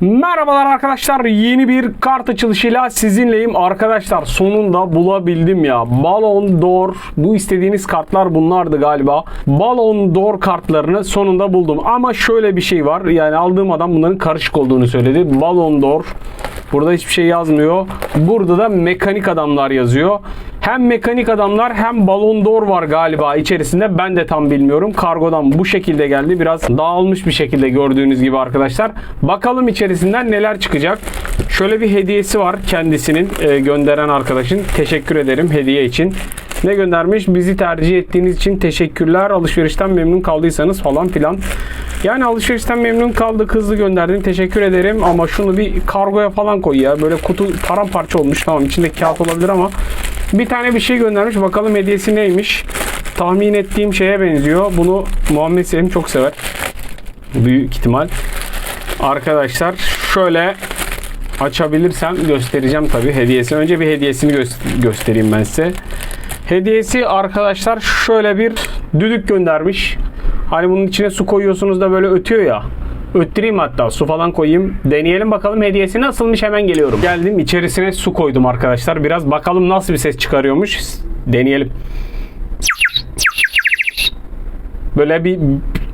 Merhabalar arkadaşlar yeni bir kart açılışıyla sizinleyim. Arkadaşlar sonunda bulabildim ya. Ballon d'Or bu istediğiniz kartlar bunlardı galiba. Ballon d'Or kartlarını sonunda buldum. Ama şöyle bir şey var yani aldığım adam bunların karışık olduğunu söyledi. Ballon d'Or burada hiçbir şey yazmıyor burada da mekanik adamlar yazıyor hem mekanik adamlar hem Ballon d'Or var galiba içerisinde. Ben de tam bilmiyorum. Kargodan bu şekilde geldi. Biraz dağılmış bir şekilde gördüğünüz gibi arkadaşlar. Bakalım içerisinden neler çıkacak. Şöyle bir hediyesi var kendisinin e, gönderen arkadaşın. Teşekkür ederim hediye için. Ne göndermiş? Bizi tercih ettiğiniz için teşekkürler. Alışverişten memnun kaldıysanız falan filan. Yani alışverişten memnun kaldık hızlı gönderdin teşekkür ederim ama şunu bir kargoya falan koy ya. Böyle kutu paramparça olmuş tamam içinde kağıt olabilir ama bir tane bir şey göndermiş. Bakalım hediyesi neymiş. Tahmin ettiğim şeye benziyor. Bunu Muhammed Selim çok sever. Büyük ihtimal. Arkadaşlar şöyle açabilirsem göstereceğim tabii hediyesini. Önce bir hediyesini gö- göstereyim ben size. Hediyesi arkadaşlar şöyle bir düdük göndermiş. Hani bunun içine su koyuyorsunuz da böyle ötüyor ya. Öttüreyim hatta su falan koyayım. Deneyelim bakalım hediyesi nasılmış hemen geliyorum. Geldim içerisine su koydum arkadaşlar. Biraz bakalım nasıl bir ses çıkarıyormuş. Deneyelim. Böyle bir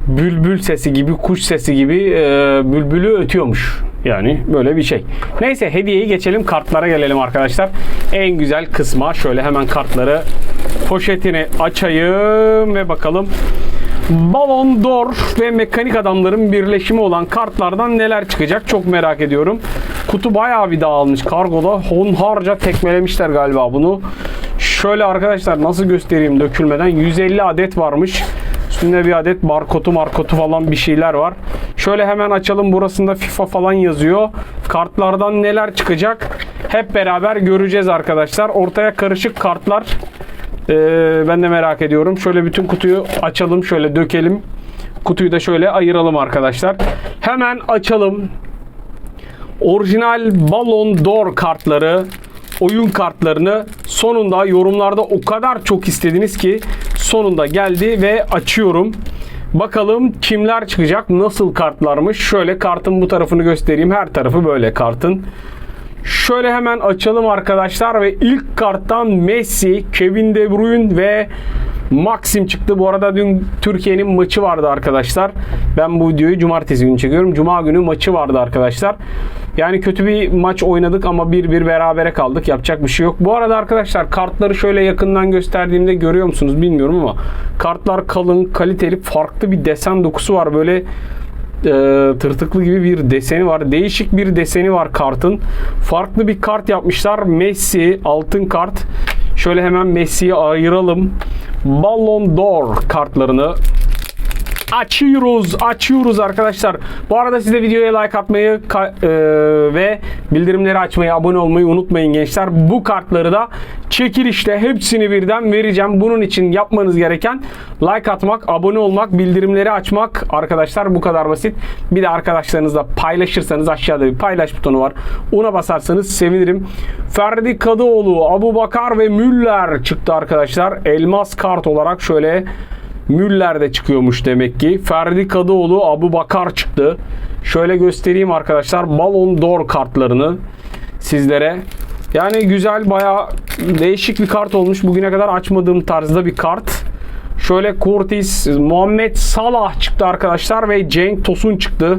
bülbül sesi gibi, kuş sesi gibi e, bülbülü ötüyormuş. Yani böyle bir şey. Neyse hediyeyi geçelim kartlara gelelim arkadaşlar. En güzel kısma şöyle hemen kartları poşetini açayım ve bakalım. Ballon d'Or ve mekanik adamların birleşimi olan kartlardan neler çıkacak çok merak ediyorum. Kutu bayağı bir dağılmış kargoda. Honharca tekmelemişler galiba bunu. Şöyle arkadaşlar nasıl göstereyim dökülmeden 150 adet varmış. Üstünde bir adet barkodu markotu falan bir şeyler var. Şöyle hemen açalım. Burasında FIFA falan yazıyor. Kartlardan neler çıkacak? Hep beraber göreceğiz arkadaşlar. Ortaya karışık kartlar. Ee, ben de merak ediyorum. Şöyle bütün kutuyu açalım. Şöyle dökelim. Kutuyu da şöyle ayıralım arkadaşlar. Hemen açalım. Orijinal Ballon d'Or kartları oyun kartlarını sonunda yorumlarda o kadar çok istediniz ki sonunda geldi ve açıyorum. Bakalım kimler çıkacak, nasıl kartlarmış. Şöyle kartın bu tarafını göstereyim. Her tarafı böyle kartın. Şöyle hemen açalım arkadaşlar ve ilk karttan Messi, Kevin De Bruyne ve Maxim çıktı. Bu arada dün Türkiye'nin maçı vardı arkadaşlar. Ben bu videoyu cumartesi günü çekiyorum. Cuma günü maçı vardı arkadaşlar. Yani kötü bir maç oynadık ama bir bir berabere kaldık. Yapacak bir şey yok. Bu arada arkadaşlar kartları şöyle yakından gösterdiğimde görüyor musunuz bilmiyorum ama kartlar kalın, kaliteli, farklı bir desen dokusu var. Böyle e, tırtıklı gibi bir deseni var. Değişik bir deseni var kartın. Farklı bir kart yapmışlar. Messi altın kart. Şöyle hemen Messi'yi ayıralım. Ballon d'Or kartlarını açıyoruz. Açıyoruz arkadaşlar. Bu arada siz de videoya like atmayı e, ve bildirimleri açmayı, abone olmayı unutmayın gençler. Bu kartları da çekilişte hepsini birden vereceğim. Bunun için yapmanız gereken like atmak, abone olmak, bildirimleri açmak. Arkadaşlar bu kadar basit. Bir de arkadaşlarınızla paylaşırsanız aşağıda bir paylaş butonu var. Ona basarsanız sevinirim. Ferdi Kadıoğlu, Abu Bakar ve Müller çıktı arkadaşlar. Elmas kart olarak şöyle Müller de çıkıyormuş demek ki. Ferdi Kadıoğlu, Abu Bakar çıktı. Şöyle göstereyim arkadaşlar. Ballon d'Or kartlarını sizlere. Yani güzel baya değişik bir kart olmuş. Bugüne kadar açmadığım tarzda bir kart. Şöyle Curtis, Muhammed Salah çıktı arkadaşlar ve Cenk Tosun çıktı.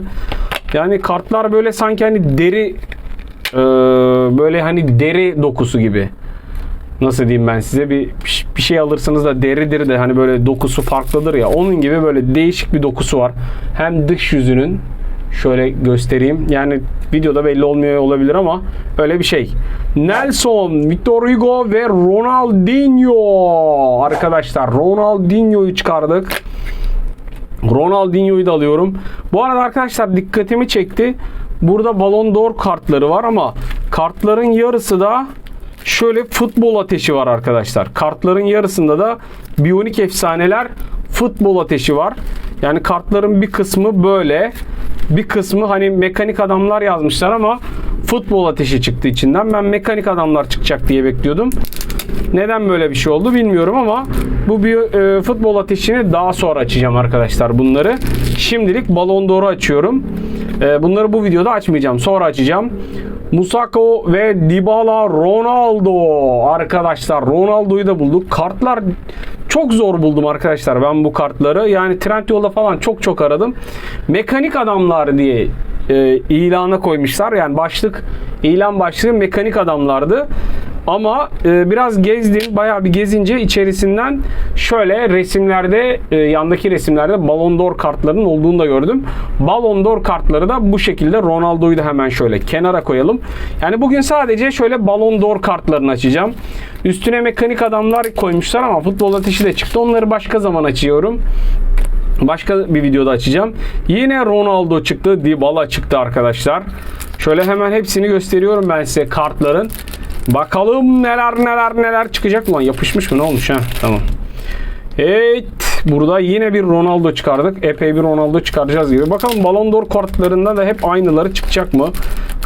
Yani kartlar böyle sanki hani deri böyle hani deri dokusu gibi nasıl diyeyim ben size bir bir şey alırsınız da deridir de hani böyle dokusu farklıdır ya onun gibi böyle değişik bir dokusu var. Hem dış yüzünün şöyle göstereyim. Yani videoda belli olmuyor olabilir ama öyle bir şey. Nelson, Victor Hugo ve Ronaldinho arkadaşlar. Ronaldinho'yu çıkardık. Ronaldinho'yu da alıyorum. Bu arada arkadaşlar dikkatimi çekti. Burada Ballon d'Or kartları var ama kartların yarısı da şöyle futbol ateşi var arkadaşlar. Kartların yarısında da biyonik efsaneler futbol ateşi var. Yani kartların bir kısmı böyle. Bir kısmı hani mekanik adamlar yazmışlar ama futbol ateşi çıktı içinden. Ben mekanik adamlar çıkacak diye bekliyordum. Neden böyle bir şey oldu bilmiyorum ama bu bir e, futbol ateşini daha sonra açacağım arkadaşlar bunları. Şimdilik Ballon d'Or'u açıyorum. E, bunları bu videoda açmayacağım. Sonra açacağım. Musako ve Dybala Ronaldo. Arkadaşlar Ronaldo'yu da bulduk. Kartlar çok zor buldum arkadaşlar ben bu kartları. Yani Trendyol'da falan çok çok aradım. Mekanik adamlar diye e, ilana koymuşlar. Yani başlık ilan başlığı mekanik adamlardı. Ama e, biraz gezdim. Bayağı bir gezince içerisinden şöyle resimlerde e, yandaki resimlerde Ballon d'Or kartlarının olduğunu da gördüm. Ballon d'Or kartları da bu şekilde Ronaldo'yu da hemen şöyle kenara koyalım. Yani bugün sadece şöyle Ballon d'Or kartlarını açacağım. Üstüne mekanik adamlar koymuşlar ama futbol ateşi de çıktı. Onları başka zaman açıyorum. Başka bir videoda açacağım. Yine Ronaldo çıktı. Dybala çıktı arkadaşlar. Şöyle hemen hepsini gösteriyorum ben size kartların. Bakalım neler neler neler çıkacak lan. Yapışmış mı ne olmuş ha? Tamam. Evet. Burada yine bir Ronaldo çıkardık. Epey bir Ronaldo çıkaracağız gibi. Bakalım Ballon d'Or kartlarında da hep aynıları çıkacak mı?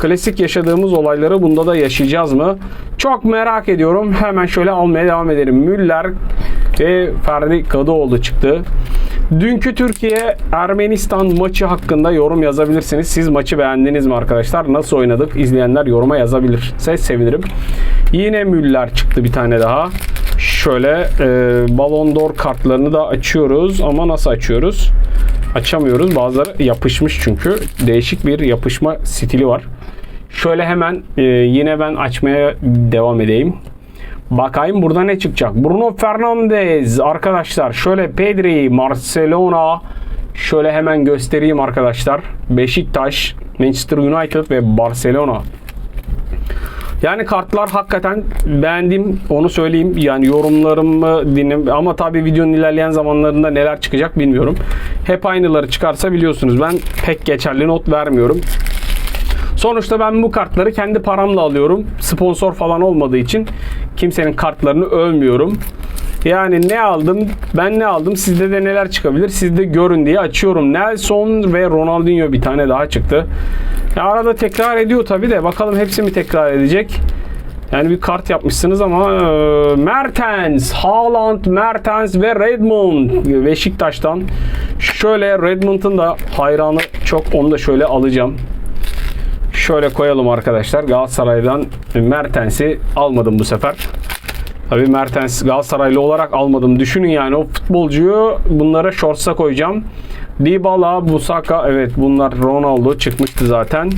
Klasik yaşadığımız olayları bunda da yaşayacağız mı? Çok merak ediyorum. Hemen şöyle almaya devam edelim. Müller ve Ferdi Kadıoğlu çıktı. Dünkü Türkiye Ermenistan maçı hakkında yorum yazabilirsiniz. Siz maçı beğendiniz mi arkadaşlar? Nasıl oynadık? İzleyenler yoruma yazabilir. Ses sevinirim. Yine Müller çıktı bir tane daha. Şöyle e, Ballon d'Or kartlarını da açıyoruz ama nasıl açıyoruz? Açamıyoruz. Bazıları yapışmış çünkü. Değişik bir yapışma stili var. Şöyle hemen e, yine ben açmaya devam edeyim. Bakayım burada ne çıkacak. Bruno Fernandes arkadaşlar. Şöyle Pedri, Barcelona. Şöyle hemen göstereyim arkadaşlar. Beşiktaş, Manchester United ve Barcelona. Yani kartlar hakikaten beğendim onu söyleyeyim. Yani yorumlarımı dinle ama tabii videonun ilerleyen zamanlarında neler çıkacak bilmiyorum. Hep aynıları çıkarsa biliyorsunuz ben pek geçerli not vermiyorum. Sonuçta ben bu kartları kendi paramla alıyorum. Sponsor falan olmadığı için kimsenin kartlarını övmüyorum. Yani ne aldım? Ben ne aldım? Sizde de neler çıkabilir? Siz de görün diye açıyorum. Nelson ve Ronaldinho bir tane daha çıktı. Ya arada tekrar ediyor tabi de. Bakalım hepsi mi tekrar edecek? Yani bir kart yapmışsınız ama e, Mertens, Haaland, Mertens ve Redmond Beşiktaş'tan. Şöyle Redmond'un da hayranı çok. Onu da şöyle alacağım. Şöyle koyalım arkadaşlar. Galatasaray'dan Mertens'i almadım bu sefer. Tabii Mertens Galatasaraylı olarak almadım. Düşünün yani o futbolcuyu bunlara shorts'a koyacağım. Dybala, Busaka evet bunlar Ronaldo çıkmıştı zaten.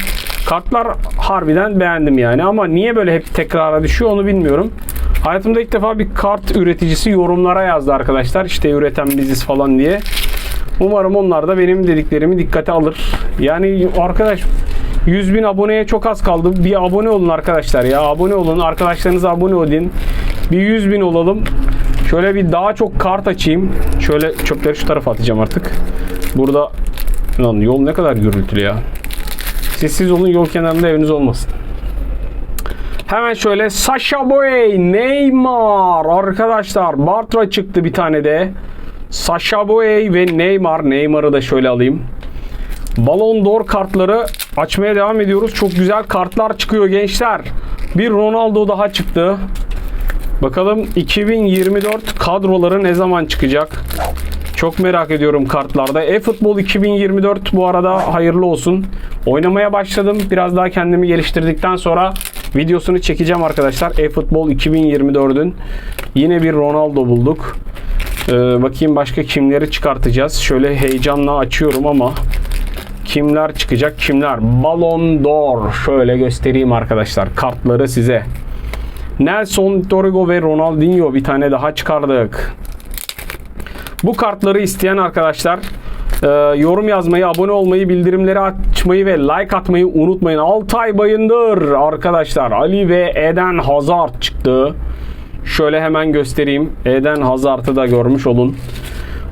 Kartlar harbiden beğendim yani ama niye böyle hep tekrara düşüyor onu bilmiyorum. Hayatımda ilk defa bir kart üreticisi yorumlara yazdı arkadaşlar. İşte üreten biziz falan diye. Umarım onlar da benim dediklerimi dikkate alır. Yani arkadaş 100 bin aboneye çok az kaldı. Bir abone olun arkadaşlar ya. Abone olun. Arkadaşlarınıza abone olun. Bir 100 bin olalım. Şöyle bir daha çok kart açayım. Şöyle çöpleri şu tarafa atacağım artık. Burada lan yol ne kadar gürültülü ya. Sessiz olun yol kenarında eviniz olmasın. Hemen şöyle Sasha Boy, Neymar arkadaşlar. Bartra çıktı bir tane de. Sasha Boy ve Neymar. Neymar'ı da şöyle alayım. Ballon d'Or kartları açmaya devam ediyoruz. Çok güzel kartlar çıkıyor gençler. Bir Ronaldo daha çıktı. Bakalım 2024 kadroları ne zaman çıkacak? Çok merak ediyorum kartlarda. E-Futbol 2024 bu arada hayırlı olsun. Oynamaya başladım. Biraz daha kendimi geliştirdikten sonra videosunu çekeceğim arkadaşlar. E-Futbol 2024'ün yine bir Ronaldo bulduk. Ee, bakayım başka kimleri çıkartacağız. Şöyle heyecanla açıyorum ama kimler çıkacak kimler? Ballon d'Or. Şöyle göstereyim arkadaşlar kartları size. Nelson Dorigo ve Ronaldinho bir tane daha çıkardık. Bu kartları isteyen arkadaşlar e, yorum yazmayı, abone olmayı, bildirimleri açmayı ve like atmayı unutmayın. Altay Bayındır arkadaşlar. Ali ve Eden Hazard çıktı. Şöyle hemen göstereyim. Eden Hazard'ı da görmüş olun.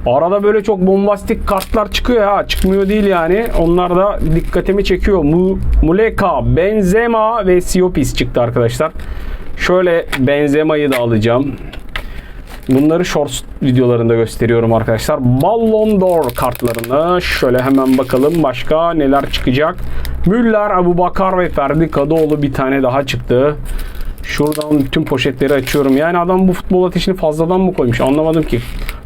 Arada böyle çok bombastik kartlar çıkıyor ha. Çıkmıyor değil yani. Onlar da dikkatimi çekiyor. Mu Muleka, Benzema ve Siopis çıktı arkadaşlar. Şöyle Benzema'yı da alacağım. Bunları shorts videolarında gösteriyorum arkadaşlar. Ballon d'Or kartlarını şöyle hemen bakalım başka neler çıkacak. Müller, Abu Bakar ve Ferdi Kadıoğlu bir tane daha çıktı. Şuradan bütün poşetleri açıyorum. Yani adam bu futbol ateşini fazladan mı koymuş anlamadım ki.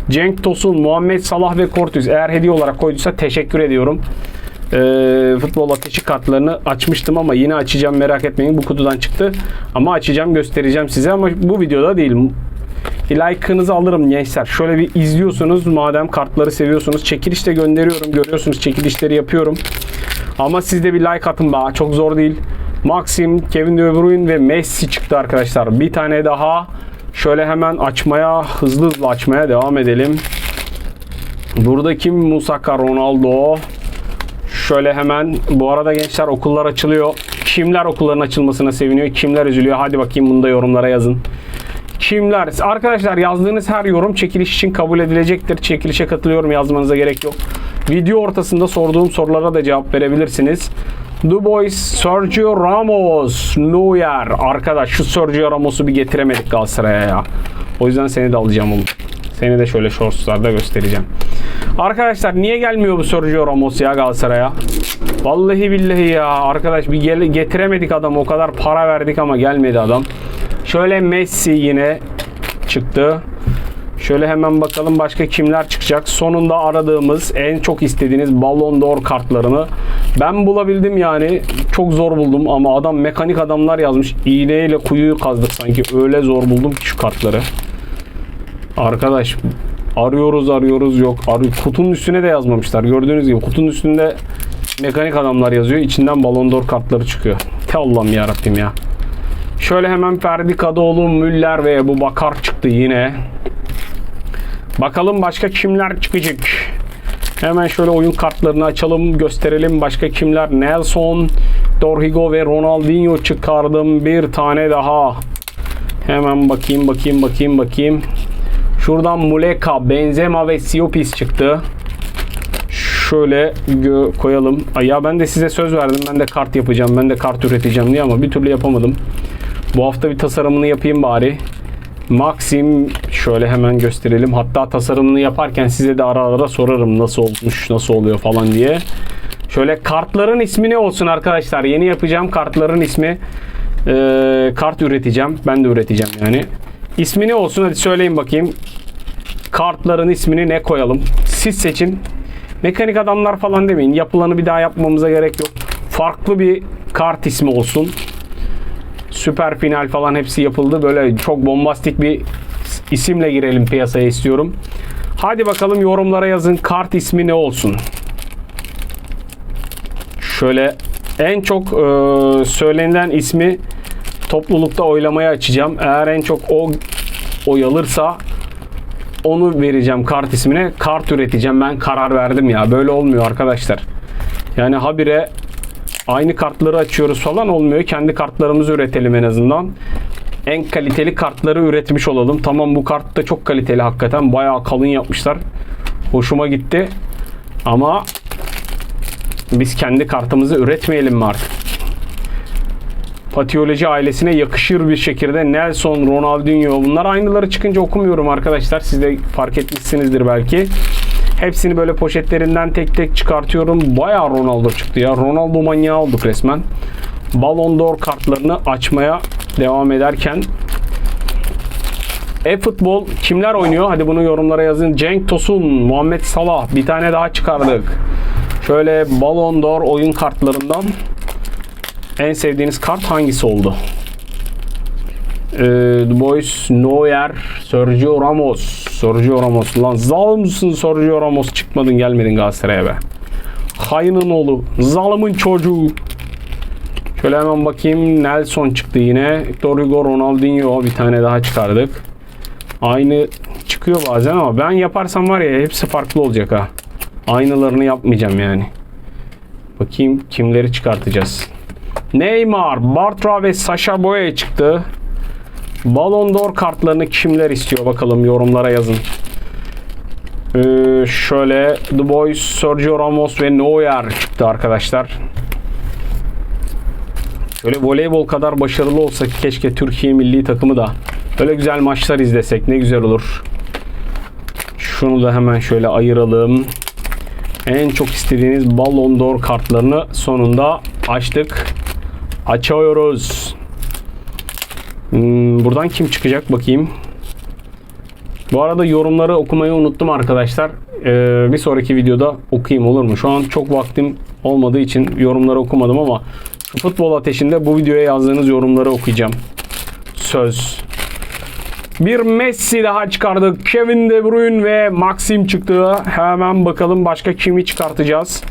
Cenk Tosun, Muhammed Salah ve Kortüz eğer hediye olarak koyduysa teşekkür ediyorum. Ee, futbol ateşi kartlarını açmıştım ama yine açacağım merak etmeyin bu kutudan çıktı. Ama açacağım göstereceğim size ama bu videoda değil. Like'ınızı alırım gençler. Şöyle bir izliyorsunuz madem kartları seviyorsunuz. Çekiliş de gönderiyorum görüyorsunuz çekilişleri yapıyorum. Ama siz de bir like atın be çok zor değil. Maxim, Kevin De Bruyne ve Messi çıktı arkadaşlar. Bir tane daha şöyle hemen açmaya hızlı hızlı açmaya devam edelim. Burada kim? Musaka Ronaldo. Şöyle hemen bu arada gençler okullar açılıyor. Kimler okulların açılmasına seviniyor? Kimler üzülüyor? Hadi bakayım bunu da yorumlara yazın. Kimler? Arkadaşlar yazdığınız her yorum çekiliş için kabul edilecektir. Çekilişe katılıyorum yazmanıza gerek yok. Video ortasında sorduğum sorulara da cevap verebilirsiniz. Dubois, Sergio Ramos, Neuer. Arkadaş şu Sergio Ramos'u bir getiremedik Galatasaray'a ya. O yüzden seni de alacağım oğlum. Seni de şöyle shortslarda göstereceğim. Arkadaşlar niye gelmiyor bu Sergio Ramos ya Galatasaray'a? Vallahi billahi ya arkadaş bir gel getiremedik adamı o kadar para verdik ama gelmedi adam. Şöyle Messi yine çıktı. Şöyle hemen bakalım başka kimler çıkacak. Sonunda aradığımız en çok istediğiniz Ballon d'Or kartlarını ben bulabildim yani. Çok zor buldum ama adam mekanik adamlar yazmış. İğneyle kuyuyu kazdık sanki. Öyle zor buldum ki şu kartları. Arkadaş arıyoruz arıyoruz yok. Arı kutunun üstüne de yazmamışlar. Gördüğünüz gibi kutunun üstünde mekanik adamlar yazıyor. İçinden Ballon d'Or kartları çıkıyor. Te Allah'ım ya Rabbim ya. Şöyle hemen Ferdi Kadıoğlu, Müller ve Ebu Bakar çıktı yine. Bakalım başka kimler çıkacak. Hemen şöyle oyun kartlarını açalım, gösterelim. Başka kimler? Nelson, Dorhigo ve Ronaldinho çıkardım. Bir tane daha. Hemen bakayım, bakayım, bakayım, bakayım. Şuradan Muleka, Benzema ve Siopis çıktı. Şöyle koyalım. Ay ya ben de size söz verdim. Ben de kart yapacağım. Ben de kart üreteceğim diye ama bir türlü yapamadım. Bu hafta bir tasarımını yapayım bari. Maxim şöyle hemen gösterelim. Hatta tasarımını yaparken size de ara ara sorarım nasıl olmuş, nasıl oluyor falan diye. Şöyle kartların ismi ne olsun arkadaşlar? Yeni yapacağım kartların ismi. Ee, kart üreteceğim. Ben de üreteceğim yani. İsmi ne olsun? Hadi söyleyin bakayım. Kartların ismini ne koyalım? Siz seçin. Mekanik adamlar falan demeyin. Yapılanı bir daha yapmamıza gerek yok. Farklı bir kart ismi olsun. Süper final falan hepsi yapıldı. Böyle çok bombastik bir isimle girelim piyasaya istiyorum. Hadi bakalım yorumlara yazın kart ismi ne olsun. Şöyle en çok e, söylenilen ismi toplulukta oylamaya açacağım. Eğer en çok o oy alırsa onu vereceğim kart ismine. Kart üreteceğim. Ben karar verdim ya. Böyle olmuyor arkadaşlar. Yani habire aynı kartları açıyoruz falan olmuyor. Kendi kartlarımızı üretelim en azından. En kaliteli kartları üretmiş olalım. Tamam bu kart da çok kaliteli hakikaten. Bayağı kalın yapmışlar. Hoşuma gitti. Ama biz kendi kartımızı üretmeyelim mi artık? Patiyoloji ailesine yakışır bir şekilde Nelson, Ronaldinho bunlar aynıları çıkınca okumuyorum arkadaşlar. Siz de fark etmişsinizdir belki. Hepsini böyle poşetlerinden tek tek çıkartıyorum. Bayağı Ronaldo çıktı ya. Ronaldo manyağı olduk resmen. Ballon d'Or kartlarını açmaya devam ederken e-futbol kimler oynuyor? Hadi bunu yorumlara yazın. Cenk Tosun, Muhammed Salah bir tane daha çıkardık. Şöyle Ballon d'Or oyun kartlarından en sevdiğiniz kart hangisi oldu? Ee, The Boys, Neuer, Sergio Ramos. Sergio Ramos. Lan zal mısın Sergio Ramos? Çıkmadın gelmedin Galatasaray'a be. Hayının oğlu. Zalımın çocuğu. Şöyle hemen bakayım. Nelson çıktı yine. Hugo, Ronaldinho bir tane daha çıkardık. Aynı çıkıyor bazen ama ben yaparsam var ya hepsi farklı olacak ha. Aynılarını yapmayacağım yani. Bakayım kimleri çıkartacağız. Neymar, Bartra ve Sasha Boye çıktı. Ballon d'Or kartlarını kimler istiyor bakalım yorumlara yazın. Ee, şöyle The Boys, Sergio Ramos ve Neuer çıktı arkadaşlar. Böyle voleybol kadar başarılı olsa keşke Türkiye milli takımı da böyle güzel maçlar izlesek ne güzel olur. Şunu da hemen şöyle ayıralım. En çok istediğiniz Ballon d'Or kartlarını sonunda açtık. Açıyoruz. Hmm, buradan kim çıkacak bakayım. Bu arada yorumları okumayı unuttum arkadaşlar. Ee, bir sonraki videoda okuyayım olur mu? Şu an çok vaktim olmadığı için yorumları okumadım ama futbol ateşinde bu videoya yazdığınız yorumları okuyacağım. Söz. Bir Messi daha çıkardık. Kevin De Bruyne ve Maxim çıktı. Hemen bakalım başka kimi çıkartacağız.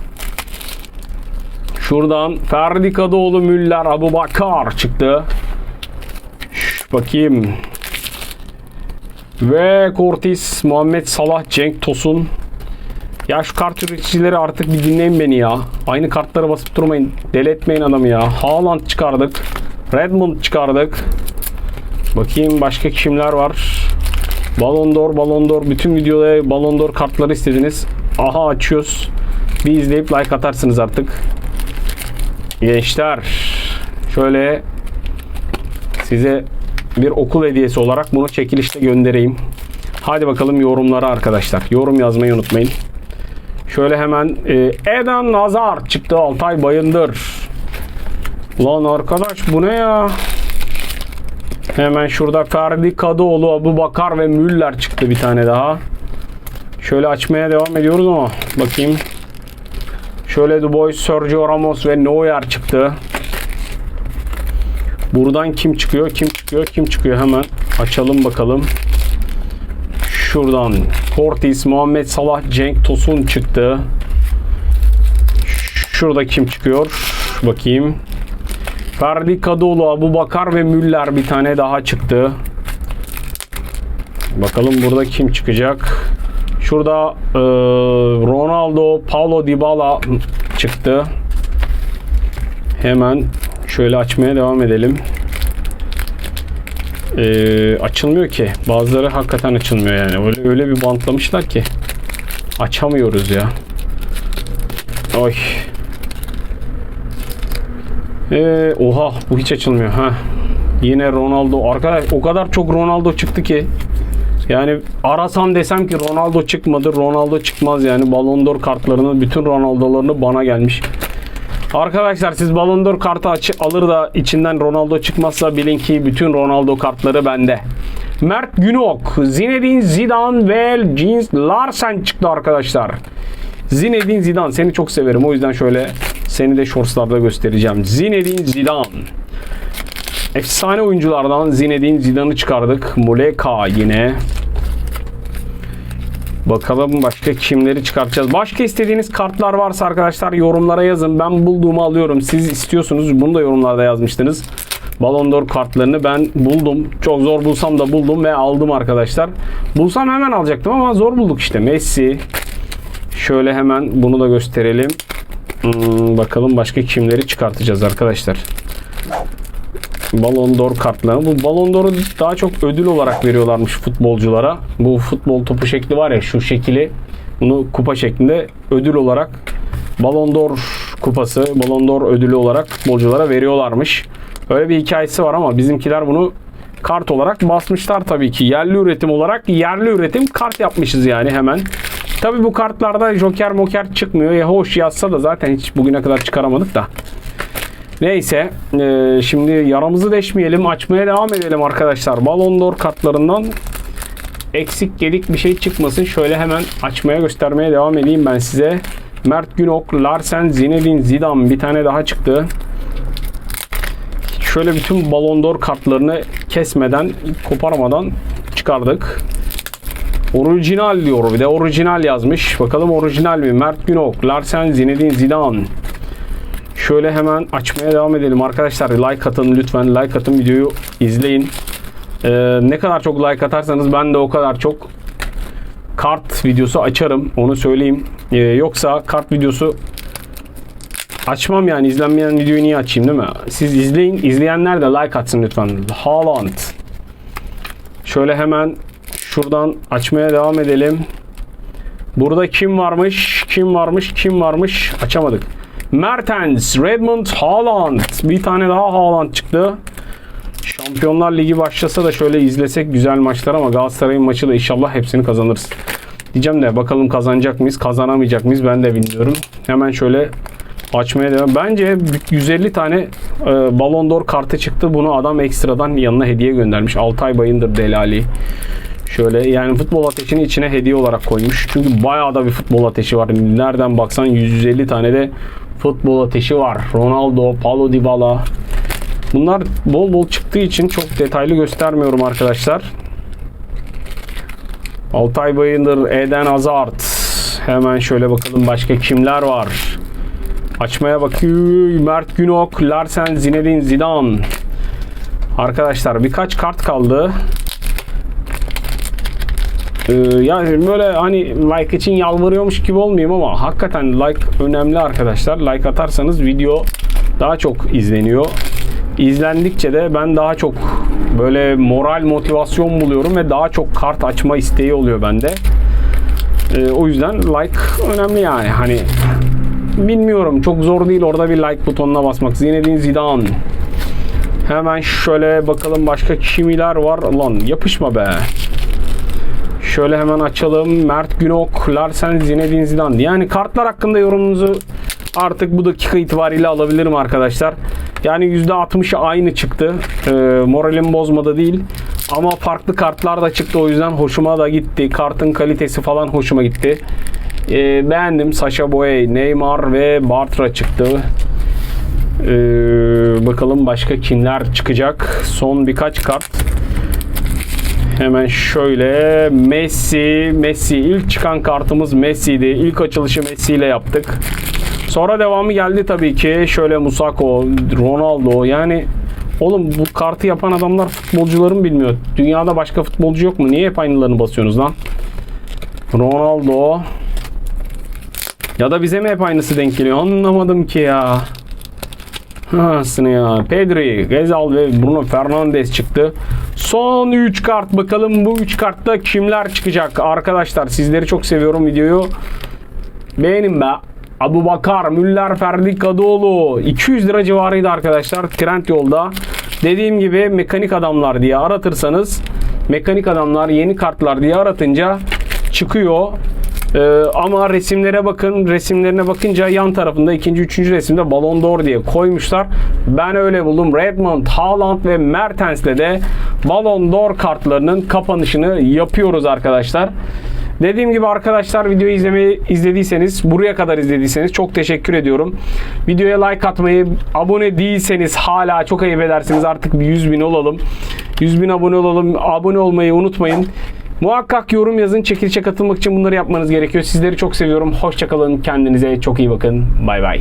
Şuradan Ferdi Kadıoğlu, Müller, Abu Bakar çıktı. Şş, bakayım. Ve Cortis, Muhammed Salah, Cenk Tosun. Ya şu kart üreticileri artık bir dinleyin beni ya. Aynı kartlara basıp durmayın. Deli adamı ya. Haaland çıkardık. Redmond çıkardık. Bakayım başka kimler var. Ballon d'Or, Ballon d'Or. Bütün videoda Ballon d'Or kartları istediniz. Aha açıyoruz. Bir izleyip like atarsınız artık. Gençler. Şöyle size bir okul hediyesi olarak bunu çekilişte göndereyim. Hadi bakalım yorumlara arkadaşlar. Yorum yazmayı unutmayın. Şöyle hemen e, Eden Nazar çıktı Altay Bayındır. Lan arkadaş bu ne ya? Hemen şurada Ferdi Kadıoğlu, Abu Bakar ve Müller çıktı bir tane daha. Şöyle açmaya devam ediyoruz ama bakayım. Şöyle Du Bois, Sergio Ramos ve Neuer çıktı. Buradan kim çıkıyor? Kim çıkıyor? Kim çıkıyor? Hemen açalım bakalım. Şuradan Cortis, Muhammed Salah, Cenk Tosun çıktı. Şurada kim çıkıyor? Bakayım. Ferdi Kadıoğlu, Abu Bakar ve Müller bir tane daha çıktı. Bakalım burada kim çıkacak? Şurada e, Ronaldo, Paulo Dybala çıktı. Hemen şöyle açmaya devam edelim. E, açılmıyor ki. Bazıları hakikaten açılmıyor yani. Öyle öyle bir bantlamışlar ki açamıyoruz ya. Oy. Ee, oha bu hiç açılmıyor. Ha. Yine Ronaldo. Arkadaş o kadar çok Ronaldo çıktı ki. Yani arasam desem ki Ronaldo çıkmadı. Ronaldo çıkmaz yani. Ballon d'Or kartlarının bütün Ronaldo'larını bana gelmiş. Arkadaşlar siz Ballon d'Or kartı alır da içinden Ronaldo çıkmazsa bilin ki bütün Ronaldo kartları bende. Mert Günok, Zinedine Zidane ve Jens Larsen çıktı arkadaşlar. Zinedine Zidane seni çok severim. O yüzden şöyle seni de shortslarda göstereceğim. Zinedine Zidane. Efsane oyunculardan Zinedine Zidane'ı çıkardık. Muleka yine. Bakalım başka kimleri çıkartacağız. Başka istediğiniz kartlar varsa arkadaşlar yorumlara yazın. Ben bulduğumu alıyorum. Siz istiyorsunuz. Bunu da yorumlarda yazmıştınız. Ballon d'Or kartlarını ben buldum. Çok zor bulsam da buldum ve aldım arkadaşlar. Bulsam hemen alacaktım ama zor bulduk işte. Messi. Şöyle hemen bunu da gösterelim. Hmm, bakalım başka kimleri çıkartacağız arkadaşlar. Ballon d'Or kartlarını. Bu Ballon d'Or'u daha çok ödül olarak veriyorlarmış futbolculara. Bu futbol topu şekli var ya şu şekli. Bunu kupa şeklinde ödül olarak Ballon d'Or kupası, Ballon d'Or ödülü olarak futbolculara veriyorlarmış. Öyle bir hikayesi var ama bizimkiler bunu kart olarak basmışlar tabii ki. Yerli üretim olarak yerli üretim kart yapmışız yani hemen. Tabii bu kartlarda joker moker çıkmıyor. Ya hoş yazsa da zaten hiç bugüne kadar çıkaramadık da. Neyse e, şimdi yaramızı deşmeyelim açmaya devam edelim arkadaşlar. Ballon d'Or kartlarından eksik gedik bir şey çıkmasın. Şöyle hemen açmaya göstermeye devam edeyim ben size. Mert Günok, Larsen, Zinedine Zidane bir tane daha çıktı. Şöyle bütün Ballon d'Or kartlarını kesmeden, koparmadan çıkardık. Orijinal diyor bir de orijinal yazmış. Bakalım orijinal mi? Mert Günok, Larsen, Zinedine Zidane. Şöyle hemen açmaya devam edelim. Arkadaşlar like atın lütfen. Like atın videoyu izleyin. Ee, ne kadar çok like atarsanız ben de o kadar çok kart videosu açarım. Onu söyleyeyim. Ee, yoksa kart videosu açmam yani. izlenmeyen videoyu niye açayım değil mi? Siz izleyin. İzleyenler de like atsın lütfen. Haaland. Şöyle hemen şuradan açmaya devam edelim. Burada kim varmış? Kim varmış? Kim varmış? Açamadık. Mertens, Redmond, Haaland. Bir tane daha Haaland çıktı. Şampiyonlar Ligi başlasa da şöyle izlesek güzel maçlar ama Galatasaray'ın maçı da inşallah hepsini kazanırız. Diyeceğim de bakalım kazanacak mıyız, kazanamayacak mıyız ben de bilmiyorum. Hemen şöyle Açmaya devam. Bence 150 tane e, Ballon d'Or kartı çıktı. Bunu adam ekstradan yanına hediye göndermiş. Altay Bayındır Delali. Şöyle yani futbol ateşini içine hediye olarak koymuş. Çünkü bayağı da bir futbol ateşi var. Nereden baksan 150 tane de futbol ateşi var. Ronaldo, Paulo Dybala. Bunlar bol bol çıktığı için çok detaylı göstermiyorum arkadaşlar. Altay Bayındır, Eden Hazard. Hemen şöyle bakalım başka kimler var. Açmaya bakıyor. Mert Günok, Larsen, Zinedine Zidane. Arkadaşlar birkaç kart kaldı. Ee, yani böyle hani like için yalvarıyormuş gibi olmayayım ama hakikaten like önemli arkadaşlar. Like atarsanız video daha çok izleniyor. İzlendikçe de ben daha çok böyle moral motivasyon buluyorum ve daha çok kart açma isteği oluyor bende. Ee, o yüzden like önemli yani. Hani bilmiyorum çok zor değil orada bir like butonuna basmak. Zinedine Zidane. Hemen şöyle bakalım başka kimiler var. Lan yapışma be. Şöyle hemen açalım. Mert Günok, Larsen, Zinedine Zidane. Yani kartlar hakkında yorumunuzu artık bu dakika itibariyle alabilirim arkadaşlar. Yani %60'ı aynı çıktı. Ee, moralim bozmadı değil. Ama farklı kartlar da çıktı. O yüzden hoşuma da gitti. Kartın kalitesi falan hoşuma gitti. Ee, beğendim. Sasha Boye, Neymar ve Bartra çıktı. Ee, bakalım başka kimler çıkacak. Son birkaç kart. Hemen şöyle Messi, Messi ilk çıkan kartımız Messi'ydi. İlk açılışı Messi ile yaptık. Sonra devamı geldi tabii ki. Şöyle Musako, Ronaldo yani oğlum bu kartı yapan adamlar futbolcuları mı bilmiyor? Dünyada başka futbolcu yok mu? Niye hep aynılarını basıyorsunuz lan? Ronaldo ya da bize mi hep aynısı denk geliyor? Anlamadım ki ya. Nasıl ya? Pedri, Gezal ve Bruno Fernandes çıktı. Son 3 kart bakalım bu 3 kartta kimler çıkacak? Arkadaşlar sizleri çok seviyorum videoyu. Beğenin be. Abu Bakar, Müller, Ferdi Kadıoğlu 200 lira civarıydı arkadaşlar trend yolda. Dediğim gibi mekanik adamlar diye aratırsanız mekanik adamlar yeni kartlar diye aratınca çıkıyor. Ee, ama resimlere bakın. Resimlerine bakınca yan tarafında ikinci, üçüncü resimde Ballon d'Or diye koymuşlar. Ben öyle buldum. Redmond, Haaland ve Mertens'le de Ballon d'Or kartlarının kapanışını yapıyoruz arkadaşlar. Dediğim gibi arkadaşlar videoyu izlemeyi izlediyseniz, buraya kadar izlediyseniz çok teşekkür ediyorum. Videoya like atmayı, abone değilseniz hala çok ayıp edersiniz. Artık bir 100 bin olalım. 100 bin abone olalım. Abone olmayı unutmayın. Muhakkak yorum yazın. Çekilişe katılmak için bunları yapmanız gerekiyor. Sizleri çok seviyorum. Hoşçakalın. Kendinize çok iyi bakın. Bay bay.